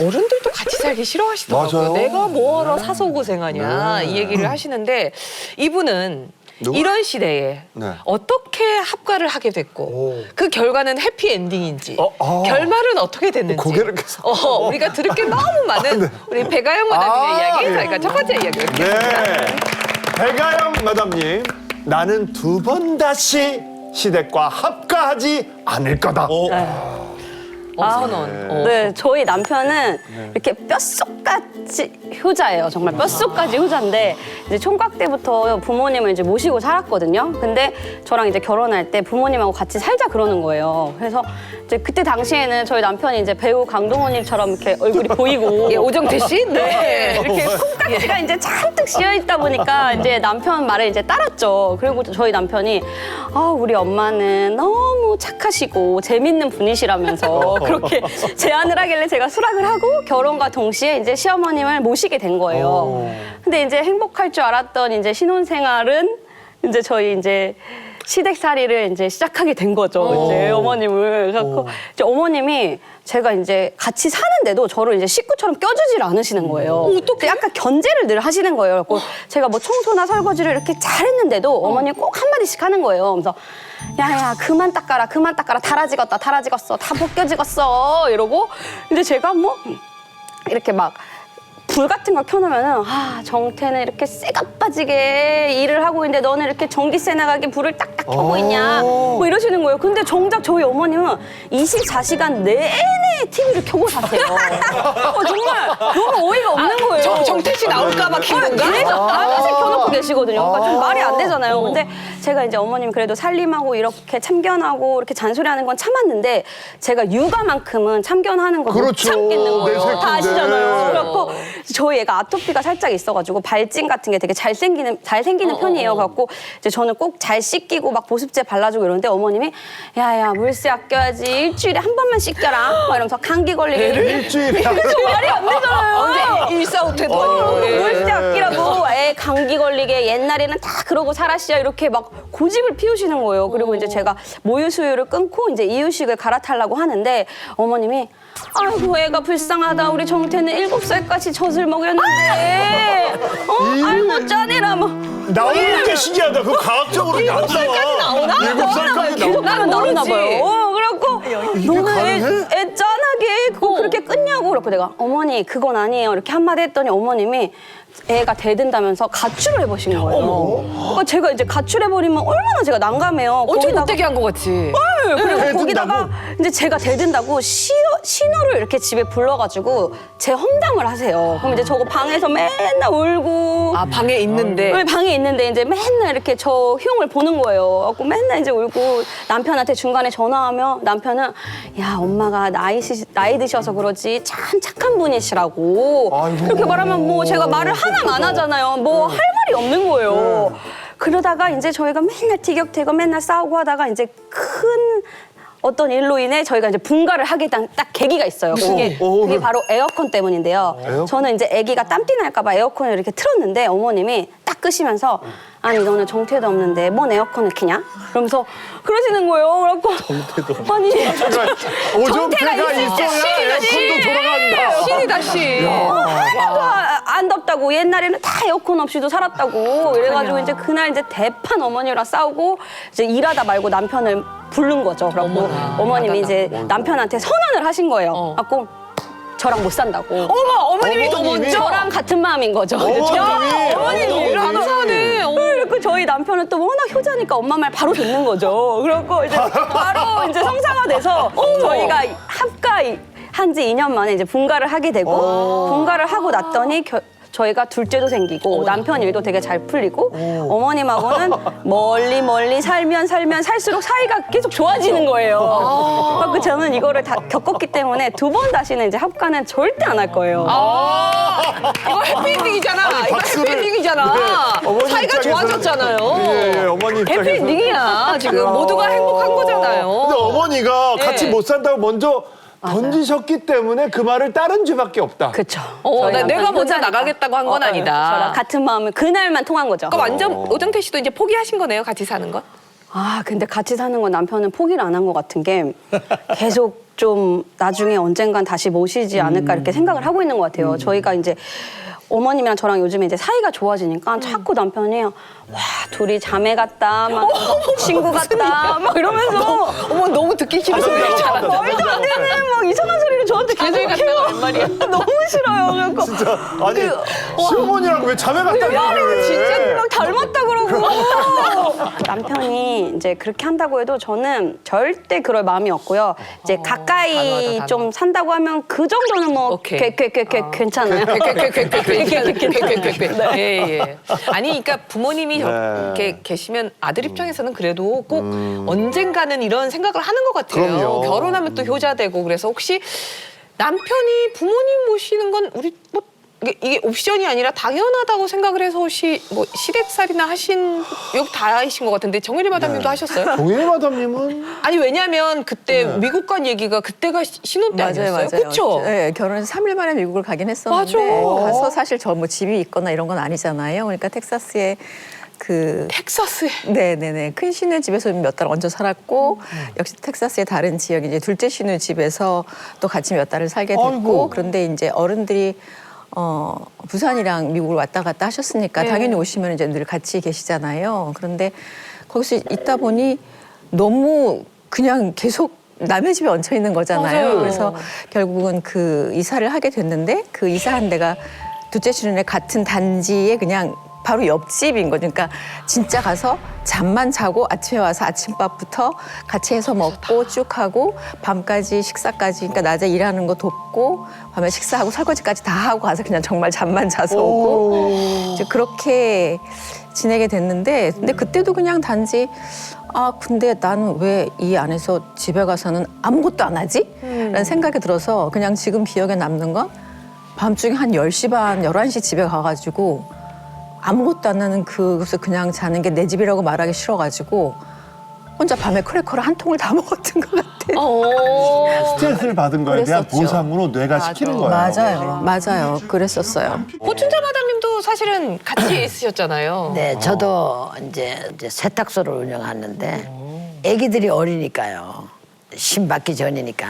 어른들도 같이 살기 싫어하시더라고요. 맞아요. 내가 뭐하러 사서 고생하냐 네. 이 얘기를 하시는데 이분은 누구? 이런 시대에 네. 어떻게 합가를 하게 됐고 오. 그 결과는 해피 엔딩인지 어, 아. 결말은 어떻게 됐는지 고개를 계속- 어, 우리가 들을 게 너무 많은 우리 배가영 마담님의 아, 이야기 예. 저희가 첫 번째 이야기 네. 배가영 마담님, 나는 두 번 다시 시댁과 합가하지 않을 거다. 어, 선언 어. 네, 저희 남편은 이렇게 뼛속까지 효자예요. 정말 뼛속까지 효자인데 이제 총각 때부터 부모님을 이제 모시고 살았거든요. 근데 저랑 이제 결혼할 때 부모님하고 같이 살자 그러는 거예요. 그래서 이제 그때 당시에는 저희 남편이 이제 배우 강동원님처럼 이렇게 얼굴이 보이고 예, 오정태 씨? 네. 이렇게 콩깍지가 이제 잔뜩 씌여 있다 보니까 이제 남편 말을 이제 따랐죠. 그리고 저희 남편이 아 우리 엄마는 너무 착하시고 재밌는 분이시라면서 그렇게 제안을 하길래 제가 수락을 하고 결혼과 동시에 이제 시어머님을 모시게 된 거예요. 어. 근데 이제 행복할 줄 알았던 이제 신혼 생활은 이제 저희 이제 시댁살이를 이제 시작하게 된 거죠. 이제 어머님을. 그래서 이제 어머님이 제가 이제 같이 사는데도 저를 이제 식구처럼 껴주질 않으시는 거예요. 어떻게? 약간 견제를 늘 하시는 거예요. 그래서 제가 뭐 청소나 설거지를 이렇게 잘했는데도 어머님이 꼭 한마디씩 하는 거예요. 그래서 야야 그만 닦아라 그만 닦아라 달아지겠다 달아지겠어 다 벗겨지겠어 이러고 근데 제가 뭐 이렇게 막 불 같은 걸 켜놓으면은 아 정태는 이렇게 쇠가 빠지게 일을 하고 있는데 너는 이렇게 전기세 나가게 불을 딱딱 켜고 있냐 뭐 이러시는 거예요. 근데 정작 저희 어머님은 24시간 내내 TV를 켜고 사세요. 어, 정말 너무 어이가 없는 거예요. 아, 정, 정태 씨 나올까봐 킨 건가? 계속 밤새 켜놓고 계시거든요. 그러니까 좀 말이 안 되잖아요. 근데 제가 이제 어머님 그래도 살림하고 이렇게 참견하고 이렇게 잔소리하는 건 참았는데 제가 육아만큼은 참견하는 거못 그렇죠. 참겠는 내 거예요. 새끼인데. 다 아시잖아요. 그래갖고 저희 애가 아토피가 살짝 있어가지고 발진 같은 게 되게 잘 생기는 잘 어, 생기는 편이에요. 갖고 이제 저는 꼭 잘 씻기고 막 보습제 발라주고 이러는데 어머님이 야야 물세 아껴야지 일주일에 한 번만 씻겨라. 막 이러면서 감기 걸리게 일주일에 한저 말이 안 되잖아요. 일사후퇴도 아니고 예. 물세 아끼라고 애 감기 걸리게 옛날에는 다 그러고 살았어요 이렇게 막 고집을 피우시는 거예요. 그리고 이제 제가 모유 수유를 끊고 이제 이유식을 갈아타려고 하는데 어머님이 아이고 애가 불쌍하다 우리 정태는 일곱 살까지 젖을 먹였는데 어 아이고 짜내라 뭐 나오는 게 신기하다. 그 과학적으로 일곱 살까지 나오나? 일곱 살까지 계속 나오나? 나오나. 봐요. 어, 그래갖고 가능해? 애, 애 짠하게 그거 그렇게 끊냐고 그래갖고 내가 어머니 그건 아니에요 이렇게 한마디 했더니 어머님이 애가 대든다면서 가출을 해보신 거예요. 그러니까 제가 이제 가출해버리면 얼마나 제가 난감해요. 어떻게 거기다가- 못되게 한것 같지? 네, 그리고 대든다고? 거기다가 이제 제가 대든다고 시어, 신호를 이렇게 집에 불러가지고 제 험담을 하세요. 그럼 이제 저거 방에서 맨날 울고 아 방에 있는데 네, 방에 있는데 이제 맨날 이렇게 저 흉을 보는 거예요. 그래갖고 맨날 이제 울고 남편한테 중간에 전화하면 남편은 야 엄마가 나이 시, 나이 드셔서 그러지 참 착한 분이시라고 아이고. 이렇게 말하면 뭐 제가 말을 하나 안 하잖아요. 뭐 할 말이 없는 거예요. 그러다가 이제 저희가 맨날 티격태격 맨날 싸우고 하다가 이제 큰 어떤 일로 인해 저희가 이제 분가를 하게 된 딱 계기가 있어요. 그게, 어, 어, 그게 네. 바로 에어컨 때문인데요. 저는 이제 아기가 땀띠 날까봐 에어컨을 이렇게 틀었는데 어머님이 딱 끄시면서 아니 너는 정태도 없는데 뭔 에어컨을 키냐? 그러면서 그러시는 거예요. 그래갖고 정태도 아니 오정태가 있어야 에어컨도 돌아간다. 신이다 씨. 하나도 아- 안 덥다고 옛날에는 다 에어컨 없이도 살았다고 이래가지고 이제 그날 이제 대판 어머니랑 싸우고 이제 일하다 말고 남편을 부른 거죠. 그래갖고 어머나, 어머님이 이제. 남편한테 선언을 하신 거예요. 어. 갖고 저랑 못 산다고. 어머 어머님이 더 어머님이? 먼저. 저랑 같은 마음인 거죠. 어머님이? 야, 어머님이 감사하네. 어. 그래갖고 저희 남편은 또 워낙 효자니까 엄마 말 바로 듣는 거죠. 그래갖고 이제 바로 이제 성사가 돼서 저희가 합가 한지 2년 만에 이제 분가를 하게 되고 분가를 하고 났더니 겨- 저희가 둘째도 생기고 남편 일도 되게 잘 풀리고 어머님하고는 멀리 멀리 살면 살면 살수록 사이가 계속 좋아지는 거예요. 그래서 저는 이거를 다 겪었기 때문에 두 번 다시는 이제 합가는 절대 안 할 거예요. 아 이거 해피엔딩이잖아. 이거 박수를. 해피엔딩이잖아. 네, 어머니 사이가 입장에서는- 좋아졌잖아요. 예, 예, 어머니 해피엔딩이야. 지금 야. 모두가 행복한 거잖아요. 근데 어머니가 같이 예. 못 산다고 먼저 던지셨기 때문에 그 말을 따른 죄밖에 없다. 그쵸. 어, 저희 내가 먼저. 나가겠다고 한 건 어, 어, 아니다. 저랑 같은 마음을 그날만 통한 거죠. 그러니까 완전 오정태 씨도 이제 포기하신 거네요. 같이 사는 건. 아 근데 같이 사는 건 남편은 포기를 안 한 것 같은 게 계속 좀 나중에 언젠간 다시 모시지 않을까 이렇게 생각을 하고 있는 것 같아요. 저희가 이제 어머님이랑 저랑 요즘에 이제 사이가 좋아지니까 자꾸 남편이 와 둘이 자매 같다, 막 친구 같다, 막 이러면서 어머 너무 듣기 싫은 잘한다. 말도 안 되는 막 이상한 소리를 저한테 계속 자매 같다가 해요. 웬 말이야? 너무 싫어요. 그래갖고 진짜 아니 시어머니랑 왜 자매 같다 그래? 진짜 막 닮았다 그러고 남편이 이제 그렇게 한다고 해도 저는 절대 그럴 마음이 없고요. 이제 가까이 단호하다, 단호. 좀 산다고 하면 그 정도는 뭐 오케이. 괴괴괴괴 괜찮아요. 예, 예. 아니, 그러니까 부모님이 저- 네. 이렇게 계시면 아들 입장에서는 그래도 꼭 언젠가는 이런 생각을 하는 것 같아요. 그럼요. 결혼하면 또 효자되고 그래서 혹시 남편이 부모님 모시는 건 우리 뭐 이게, 이게 옵션이 아니라 당연하다고 생각을 해서 혹시 뭐 시댁살이나 하신 여기 다 하신 것 같은데 정혜리 마담님도 하셨어요? 동일 마담님은 아니 왜냐면 그때 미국 간 얘기가 그때가 시- 신혼 때 맞아요, 아니었어요? 맞아요. 그렇죠? 네, 결혼해서 3일 만에 미국을 가긴 했었는데 맞아. 가서 사실 저 뭐 집이 있거나 이런 건 아니잖아요. 그러니까 텍사스에 그 텍사스에 네네네 큰 시누 집에서 몇 달 얹어 살았고 역시 텍사스의 다른 지역 이제 둘째 시누 집에서 또 같이 몇 달을 살게 됐고 아이고. 그런데 이제 어른들이 어 부산이랑 미국을 왔다 갔다 하셨으니까 네. 당연히 오시면 이제 늘 같이 계시잖아요. 그런데 거기서 있다 보니 너무 그냥 계속 남의 집에 얹혀 있는 거잖아요. 맞아요. 그래서 결국은 그 이사를 하게 됐는데 그 이사한 데가 둘째 시누네 같은 단지에 그냥 바로 옆집인 거죠. 그러니까 진짜 가서 잠만 자고 아침에 와서 아침밥부터 같이 해서 먹고 쭉 하고 밤까지 식사까지 그러니까 낮에 일하는 거 돕고 밤에 식사하고 설거지까지 다 하고 가서 그냥 정말 잠만 자서 오고 이제 그렇게 지내게 됐는데 근데 그때도 그냥 단지 아 근데 나는 왜 이 안에서 집에 가서는 아무것도 안 하지? 라는 생각이 들어서 그냥 지금 기억에 남는 건 밤중에 한 10시 반, 11시 집에 가가지고 아무것도 안 하는 그곳에 그냥 자는 게 내 집이라고 말하기 싫어가지고 혼자 밤에 크래커를 한 통을 다 먹었던 것 같아요. 어. 스트레스를 받은 거에 대한 그랬었죠. 보상으로 뇌가 시키는 거예요. 맞아요. 맞아요. 그랬었어요. 고춘자 마담님도 사실은 같이 있으셨잖아요. 네, 저도 이제, 이제 세탁소를 운영하는데 아기들이 어리니까요. 신 받기 전이니까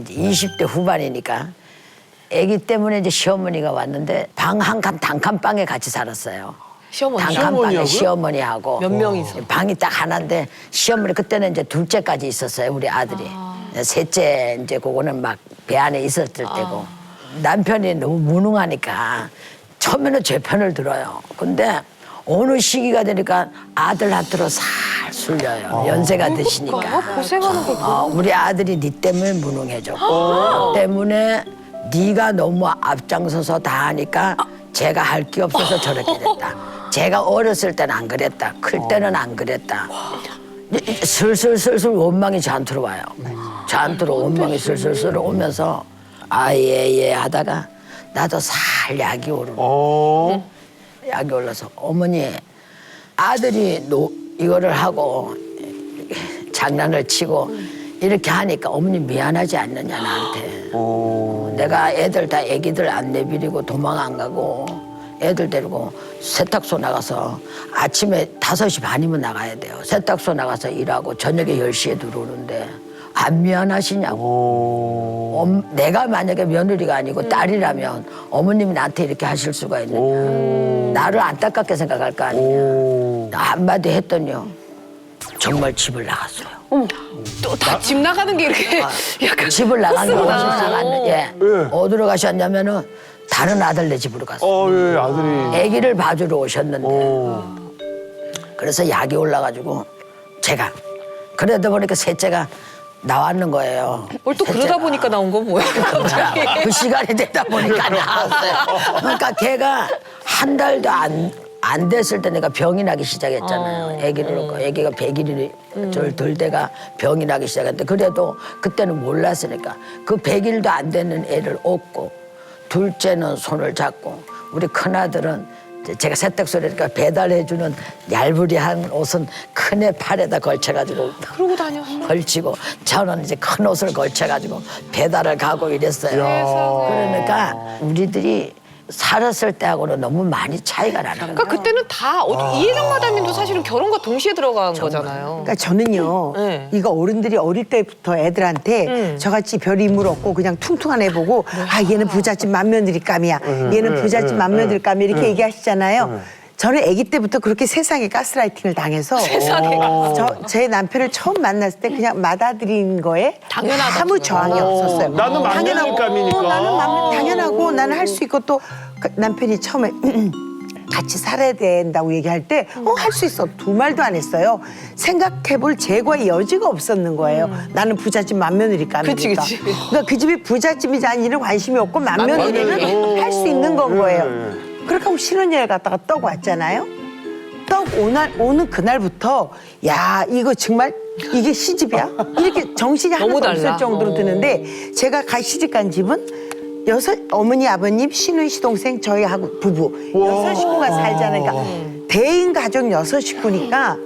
이제 20대 후반이니까 아기 때문에 이제 시어머니가 왔는데 방 한 칸 단칸방에 같이 살았어요. 시어머니. 단칸방에 시어머니하고요? 시어머니하고. 몇 명이서? 방이 딱 하나인데 시어머니 그때는 이제 둘째까지 있었어요 우리 아들이. 셋째 이제 그거는 막 배 안에 있었을 때고. 남편이 너무 무능하니까 처음에는 제 편을 들어요. 근데 어느 시기가 되니까 아들한테로 살 술려요. 연세가 드시니까. 고생하는 거. 어, 우리 아들이 네 때문에 무능해졌고. 너 때문에 네가 너무 앞장서서 다 하니까 제가 할 게 없어서 저렇게 됐다. 제가 어렸을 때는 안 그랬다. 클 때는 안 그랬다. 슬슬슬슬 원망이 저한테로 와요. 저한테로 원망이 슬슬슬 오면서 아예예 하다가 나도 살 약이 오르고 어. 약이 올라서 어머니 아들이 노, 이거를 하고 장난을 치고 이렇게 하니까 어머니 미안하지 않느냐 나한테 어. 내가 애들 다 애기들 안 내비리고 도망 안 가고 애들 데리고 세탁소 나가서 아침에 다섯 시 반이면 나가야 돼요 세탁소 나가서 일하고 저녁에 열시에 들어오는데 안 미안하시냐고 어. 엄- 내가 만약에 며느리가 아니고 딸이라면 어머님이 나한테 이렇게 하실 수가 있느냐. 나를 안타깝게 생각할 거 아니냐. 오. 한마디 했더니요. 정말 집을 나갔어요. 또 다 집 나가는 게 이렇게 약간 집을 나간 게 어디로. 나갔는 예. 예. 어디로 가셨냐면은 다른 아들네 집으로 갔어요. 어, 예, 아들이. 아기를 봐주러 오셨는데 어. 그래서 약이 올라가지고 제가 그러다 보니까 셋째가 나왔는 거예요. 뭘또 그러다 셋째가. 보니까 나온 건 뭐야? 갑자기. 그 시간이 되다 보니까 나왔어요. 그러니까 걔가 한 달도 안, 안 됐을 때 내가 병이 나기 시작했잖아요. 아기를 놓고 아기가 100일이 절덜 때가 병이 나기 시작했는데 그래도 그때는 몰랐으니까 그 100일도 안 되는 애를 업고 둘째는 손을 잡고 우리 큰아들은 제가 세탁소니까 배달해주는 얄부리한 옷은 큰 애 팔에다 걸쳐가지고 그러고 다녀. 걸치고 저는 이제 큰 옷을 걸쳐가지고 배달을 가고 이랬어요. 그러니까 우리들이 살았을 때하고는 너무 많이 차이가 나는 거예요. 그러니까 그때는 다 어, 이해정 마담님도 사실은 결혼과 동시에 들어간 거잖아요. 그러니까 저는요, 네. 이거 어른들이 어릴 때부터 애들한테 음. 저같이 별 인물 없고 그냥 퉁퉁한 애 보고 아 얘는 부잣집 맏며느리감이야, 얘는 부잣집 맏며느리감이야 이렇게 얘기하시잖아요. 저는 아기 때부터 그렇게 세상에 가스라이팅을 당해서 세상에 저, 제 남편을 처음 만났을 때 그냥 받아들인 거에 당연하다, 아무. 저항이 없었어요. 나는 당연하고, 맏며느리감이니까. 어, 나는 맏- 당연하고 나는 할 수 있고 또 그 남편이 처음에 같이 살아야 된다고 얘기할 때, 어, 할 수 있어. 두 말도 안 했어요. 생각해볼 재고의 여지가 없었는 거예요. 나는 부잣집 맏며느리감이니까. 그치, 그치. 그러니까 그 집이 부잣집이지 아니는 관심이 없고 맏며느리는 맏며느리. 할수 있는 건 거예요. 네. 그렇게 하고 신혼여행 갔다가 떡 왔잖아요. 떡 오날, 오는 그날부터 야 이거 정말 이게 시집이야? 이렇게 정신이 너무 하나도 달라. 없을 정도로 어. 드는데 제가 가 시집 간 집은 여섯 어머니 아버님 시누이 시동생 저희하고 부부 여섯 식구가 살자니까 대인 가족 여섯 식구니까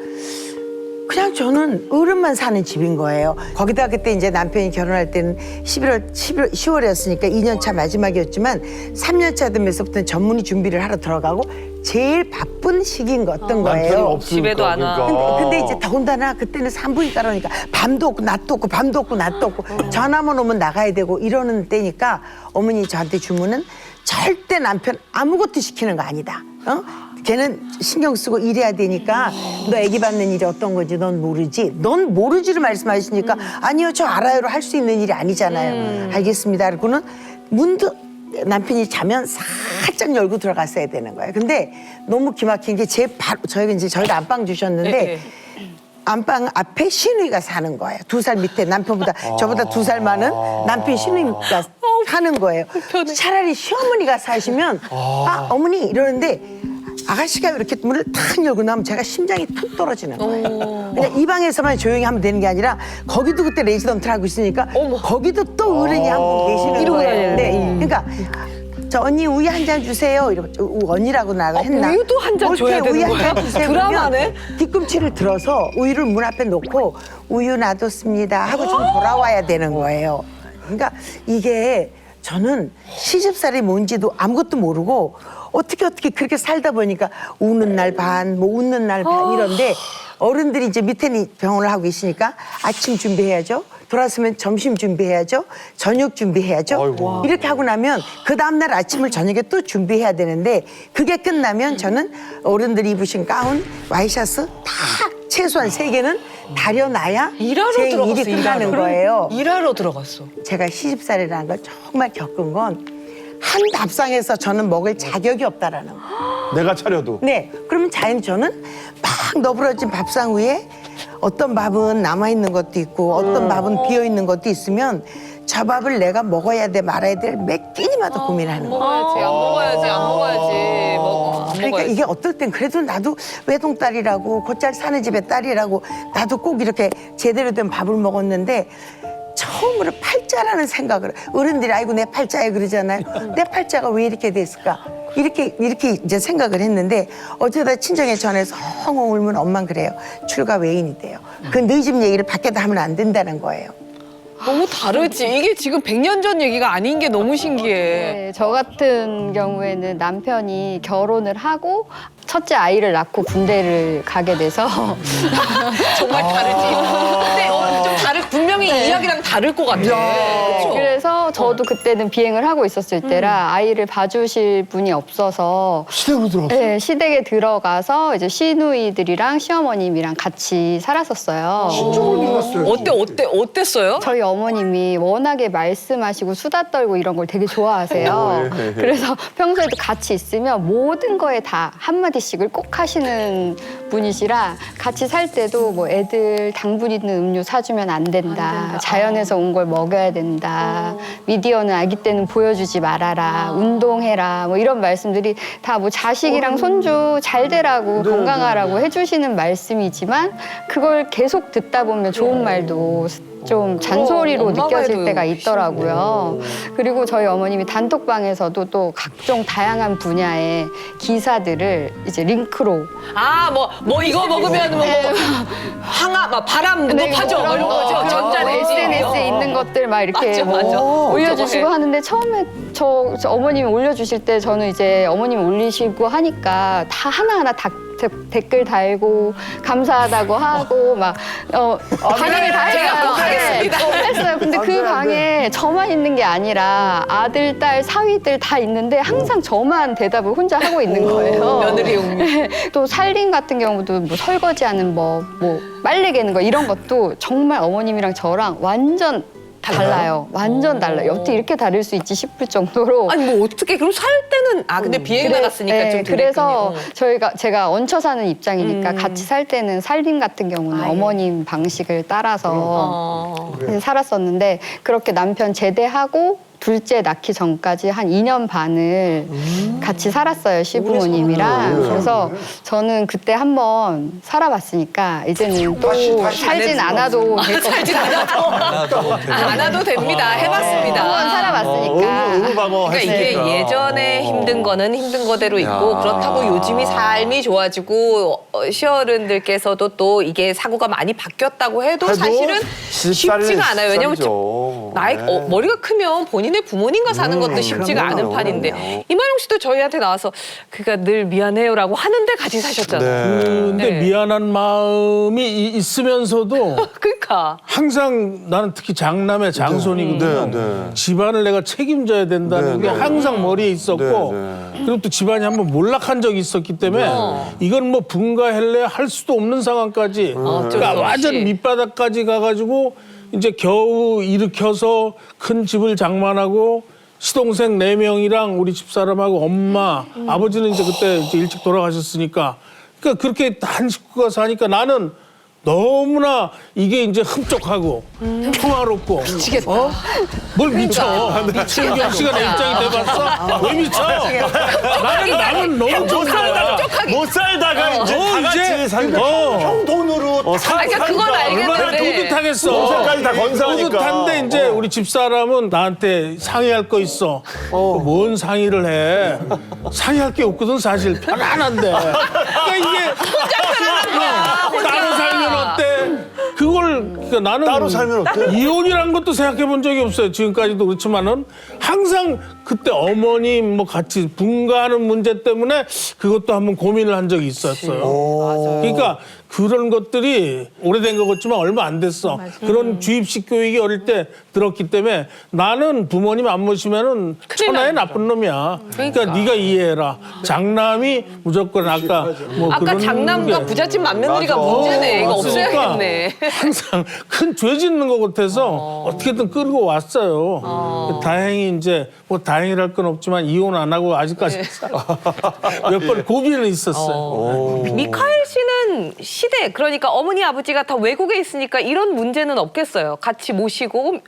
그냥 저는 어른만 사는 집인 거예요. 거기다 그때 이제 남편이 결혼할 때는 11월, 11월, 10월이었으니까 2년차 마지막이었지만 3년차 되면서부터는 전문의 준비를 하러 들어가고 제일 바쁜 시기인 거 어떤 거예요. 없으니까. 집에도 안 와. 근데, 근데 이제 더군다나 그때는 산부인과 그러니까 밤도 없고 낮도 없고 밤도 없고 낮도 없고 전화만 오면 나가야 되고 이러는 때니까 어머니 저한테 주문은 절대 남편 아무것도 시키는 거 아니다. 어? 걔는 신경 쓰고 일해야 되니까 너 아기 받는 일이 어떤 건지 넌 모르지. 넌 모르지를 말씀하시니까 아니요 저 알아요로 할 수 있는 일이 아니잖아요. 알겠습니다. 그러고는 문득 남편이 자면 살짝 열고 들어갔어야 되는 거예요. 근데 너무 기막힌 게 제 바로 저희가 이제 저희가 안방 주셨는데 네. 안방 앞에 시누이가 사는 거예요. 두 살 밑에 남편보다 저보다 두 살 많은 남편 시누이가 사는 거예요. 차라리 시어머니가 사시면 아 어머니 이러는데 아가씨가 이렇게 문을 탁 열고 나면 제가 심장이 툭 떨어지는 거예요. 그냥 이 방에서만 조용히 하면 되는 게 아니라 거기도 그때 레지던트를 하고 있으니까 거기도 또 어른이 한 분 계시는 이러고 거예요. 네. 그러니까 저 언니 우유 한 잔 주세요. 이러고 우- 언니라고 나가 했나? 어, 우유도 한잔 줘야 되는 우유 한 거야? 잔 주세요. 드라마네? 뒤꿈치를 들어서 우유를 문 앞에 놓고 우유 놔뒀습니다 하고 좀 돌아와야 되는 거예요. 그러니까 이게 저는 시집살이 뭔지도 아무것도 모르고 어떻게 어떻게 그렇게 살다 보니까 우는 날 반, 뭐 웃는 날 반 이런데 어른들이 이제 밑에는 병원을 하고 계시니까 아침 준비해야죠. 돌아서면 점심 준비해야죠. 저녁 준비해야죠. 아이고. 이렇게 하고 나면 그 다음날 아침을 저녁에 또 준비해야 되는데 그게 끝나면 저는 어른들이 입으신 가운, 와이셔츠 다 최소한 세 개는 다려놔야 일하러 제 들어갔어. 일이 끝나는 일하러. 거예요. 일하러 들어갔어. 제가 시집살이라는 걸 정말 겪은 건 한 밥상에서 저는 먹을 자격이 없다라는 거. 내가 차려도. 네, 그러면 자연 저는 막 너부러진 밥상 위에 어떤 밥은 남아 있는 것도 있고 어떤 밥은 비어 있는 것도 있으면 저 밥을 내가 먹어야 돼 말아야 돼몇 끼니마다 고민하는 거예요. 먹어야지, 안 먹어야지, 안 먹어야지. 먹어, 안 그러니까 먹어야지. 이게 어떨 땐 그래도 나도 외동딸이라고 곧잘 사는 집의 딸이라고 나도 꼭 이렇게 제대로 된 밥을 먹었는데 처음으로 팔자라는 생각을 어른들이 아이고 내 팔자에 그러잖아요. 내 팔자가 왜 이렇게 됐을까? 이렇게 이렇게 이제 생각을 했는데 어쩌다 친정에 전해서 엉엉 울면 엄만 그래요. 출가 외인이 돼요. 그 너희 집 얘기를 밖에다 하면 안 된다는 거예요. 너무 다르지. 이게 지금 100년 전 얘기가 아닌 게 너무 신기해. 네, 저 같은 경우에는 남편이 결혼을 하고 첫째 아이를 낳고 군대를 가게 돼서 정말 다르지. 근데 어, 좀 다를 분명히 네. 이야기랑 다를 것 같아. 그쵸? 그래서 저도 그때는 비행을 하고 있었을 때라 아이를 봐주실 분이 없어서 시댁으로 들어갔어. 네, 시댁에 들어가서 이제 시누이들이랑 시어머님이랑 같이 살았었어요. 신중을 믿었어요. 어때 어때 어땠어요? 저희 어머님이 워낙에 말씀하시고 수다 떨고 이런 걸 되게 좋아하세요. 예, 예. 그래서 평소에도 같이 있으면 모든 거에 다 한마디씩을 꼭 하시는 분이시라 같이 살 때도 뭐 애들 당분 있는 음료 사주면 안 된다. 자연에서 온 걸 먹여야 된다. 미디어는 아기 때는 보여주지 말아라. 운동해라. 뭐 이런 말씀들이 다 뭐 자식이랑 손주 잘 되라고 건강하라고 해주시는 말씀이지만 그걸 계속 듣다 보면 좋은 말도 좀 잔소리로 엄마가 느껴질 때가 있더라고요. 그리고 저희 어머님이 단톡방에서도 또 각종 다양한 분야의 기사들을 이제 링크로 아, 뭐, 뭐 이거 먹으면 뭐, 뭐 항아, 막 바람 네, 높아져. 이런 거, 거죠. 전자레인지. SNS에 있는 것들 막 이렇게 맞아, 뭐 맞아. 올려주시고 어떡해. 하는데 처음에 저, 저 어머님이 올려주실 때 저는 이제 어머님이 올리시고 하니까 다 하나하나 다 데- 댓글 달고 감사하다고 하고 막 어, 반응을 다 제가 했어요. 꼭 하겠습니다. 네, 어, 했어요. 근데 그 방에 저만 있는 게 아니라 아들, 딸, 사위들 다 있는데 항상 저만 대답을 혼자 하고 있는 거예요. 며느리 용미. 또 살림 같은 경우도 뭐 설거지하는 뭐, 뭐 빨래 개는 거 이런 것도 정말 어머님이랑 저랑 완전 달라요. 완전 달라요. 어떻게 이렇게 다를 수 있지 싶을 정도로. 아니, 뭐 어떻게, 그럼 살 때는, 아, 근데 비행 그래- 나갔으니까 네, 좀 그래서 그랬군요. 저희가 제가 얹혀 사는 입장이니까 음. 같이 살 때는 살림 같은 경우는 어머님 방식을 따라서 어. 살았었는데 그렇게 남편 제대하고 둘째 낳기 전까지 한 2년 반을 같이 살았어요 시부모님이랑 그래서 저는 그때 한번 살아봤으니까 이제는 또 살진 않아도 될것 살진 같아요. 않아도. 안 와도 됩니다. 해봤습니다. 한번 살아봤으니까 의무방어 그러니까 이게 했으니까. 예전에 힘든 거는 힘든 거대로 있고 야. 그렇다고 요즘이 삶이 좋아지고 어, 시어른들께서도 또 이게 사고가 많이 바뀌었다고 해도 사실은 쉽지가 않아요. 왜냐면. 나이 네. 어, 머리가 크면 본인의 부모님과 사는 것도 쉽지가 않은. 판인데. 이만용 씨도 저희한테 나와서 그가 늘 미안해요라고 하는데 같이 사셨잖아요. 네. 근데 네. 미안한 마음이 이- 있으면서도 그러니까 항상 나는 특히 장남의 장손이거든요. 네, 네. 집안을 내가 책임져야 된다는 네, 게 네. 항상 머리에 있었고 네, 그리고 또 집안이 한번 몰락한 적이 있었기 때문에 이건 뭐 분가할래 할 수도 없는 상황까지 어쩔 수 그러니까 없이. 완전 밑바닥까지 가가지고 이제 겨우 일으켜서 큰 집을 장만하고 시동생 네 명이랑 우리 집사람하고 엄마 아버지는 이제 그때 이제 일찍 돌아가셨으니까. 그러니까 그렇게 한 식구가 사니까 나는 너무나 이게 이제 흡족하고 평화롭고 어? 뭘 미쳐 미친경 씨가 내 입장이 돼봤어? 왜 미쳐? 나는 나는 너무 좋은 거야 못 살다가 이제 어, 다 같이 이제, 살다 어. 형 돈으로 어, 사, 그러니까 그건 얼마나 알겠는데 뿌듯하겠어. 동생까지 다 건사하니까. 뿌듯한데 이제 어. 우리 집사람은 나한테 상의할 거 있어. 뭔 상의를 해? 상의할 게 없거든 사실 편안한데. 그러니까 이게 그러니까 나는 따로 살면 어때? 이혼이란 것도 생각해 본 적이 없어요. 지금까지도 그렇지만은 항상 그때 어머님 뭐 같이 분가하는 문제 때문에 그것도 한번 고민을 한 적이 있었어요. 그러니까 그런 것들이 오래된 것 같지만 얼마 안 됐어. 그런 주입식 교육이 어릴 때 들었기 때문에 나는 부모님 안 모시면은 천하의. 나쁜 놈이야. 그러니까, 네가 이해해라. 장남이 무조건 아까 뭐 아까 그런 장남과 게 부잣집 맏며느리가 맞아. 문제네. 이거 없으니까 없애야겠네. 항상 큰 죄 짓는 것 같아서 어. 떻게든 끌고 왔어요. 다행히 이제 뭐 다행이랄 건 없지만 이혼 안 하고 아직까지 몇 번 고비는 있었어요. 미카엘 씨는 시대 그러니까 어머니 아버지가 다 외국에 있으니까 이런 문제는 없겠어요. 같이 모시고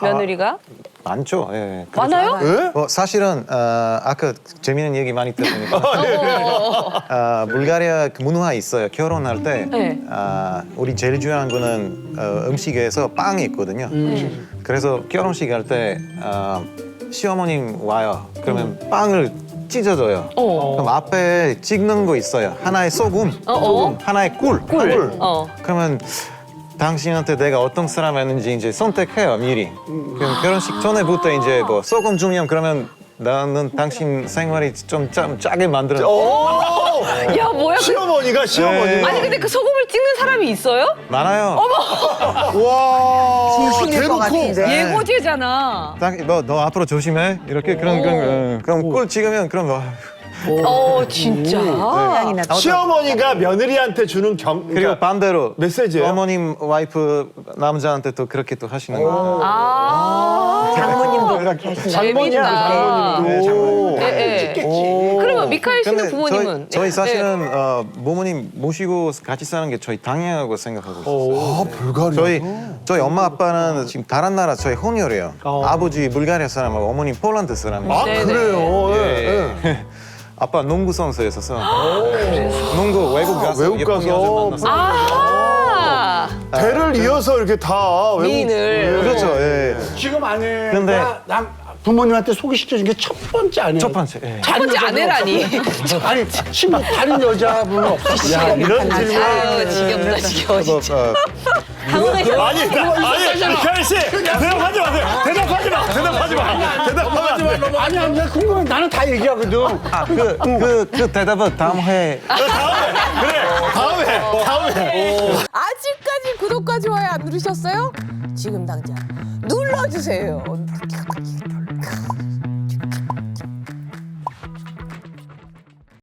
며느리가 많죠. 예. 그래서- 많아요? 예? 뭐 사실은 어, 아까 재미있는 얘기 많이 들으니까 어, 불가리아 그 문화 있어요. 결혼할 때 네. 아, 우리 제일 중요한 거는 어, 음식에서 빵이 있거든요. 그래서 결혼식 할 때 어, 시어머님 와요. 그러면 빵을 찢어줘요. 어. 그럼 앞에 찍는 거 있어요. 하나의 소금, 어, 어. 하나의 꿀. 꿀. 어. 그러면 당신한테 내가 어떤 사람이었는지 이제 선택해요 미리. 그럼 결혼식 전에부터 이제 뭐 소금 주면 그러면 나는 당신 생활이 좀 짜, 짜게 만들어. 오! 야 뭐야? 그, 시어머니가 시어머니. 네. 아니 근데 그 소금을 찍는 사람이 있어요? 많아요. 와. 진심일 것 같은데. 예고제잖아. 너너 앞으로 조심해. 이렇게 그런 그런 어, 그럼 꿀 찍으면 그럼 뭐. 어 진짜. 고양이 나 시어머니가 며느리한테 주는 경 그리고 그러니까 반대로 메시지예요? 어머님 와이프 남자한테 또 그렇게 또 하시는 거예요. 아 장모님도 그렇게 하시는 재밌다. 오. 예, 예. 그러면 미카엘 씨는 부모님은 저희, 저희 예, 사실은 어, 부모님 모시고 같이 사는 게 저희 당연하고 생각하고 있어요. 아, 불가리아. 저희 저희 엄마 아빠는 지금 다른 나라 저희 혼혈이에요. 아버지 불가리아 사람하고 어머니 폴란드 사람이에요. 아, 네네. 그래요. 예, 예. 예. 아빠 농구 선수였어서 농구 외국 가서 외국 예쁜 가서 여자 만났어. 아 대를 이어서 이렇게 다 외국 미인을. 그렇죠. 예. 지금 아내가 근데- 남 부모님한테 소개시켜준 게 첫 번째 아내예요. 첫 번째. 예. 첫 번째 아내라니. 아니 친구 다른 여자분은 없었어요. 야, 이런 질문. 아유 지겹다 지겨워 진짜. 어, 아니, 아니, 이카리 씨, 대답하지 마세요. 대답하지 마. 대답하지 마. 대답하면 안 돼. 아니 아니 나 궁금해. 나는 다 얘기하거든. 아, 그, 그, 그 대답은 다음 회 다음에, 그래. 다음에, 다음에. 아직까지 구독과 좋아요 안 누르셨어요? 지금 당장 눌러주세요.